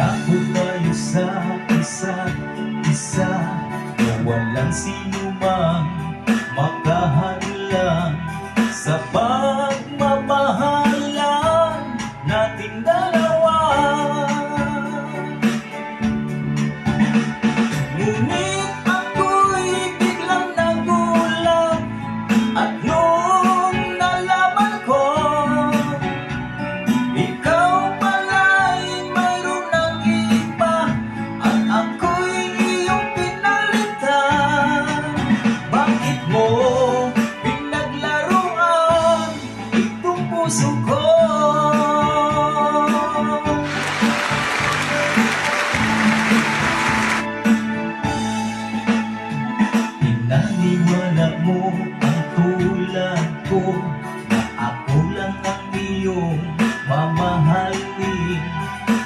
Nakulayo sa isa't isa Na walang sinumang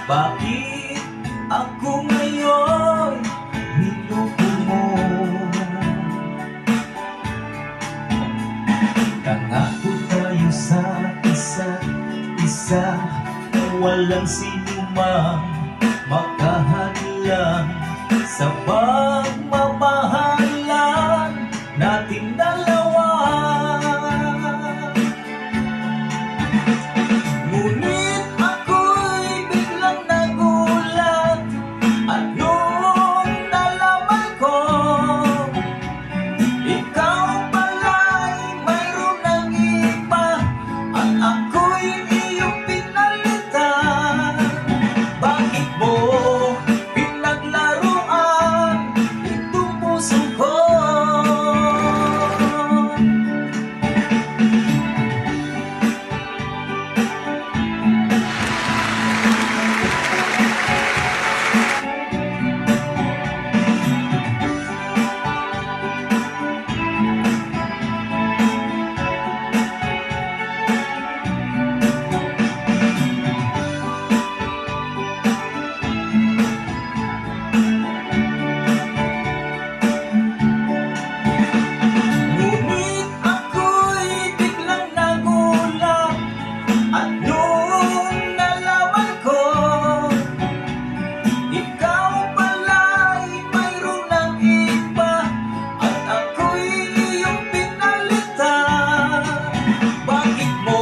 Bakit ako ngayon niloko mo? Nangako tayo sa isa't isa na walang sinumang makahalang sa pagmamahal think more.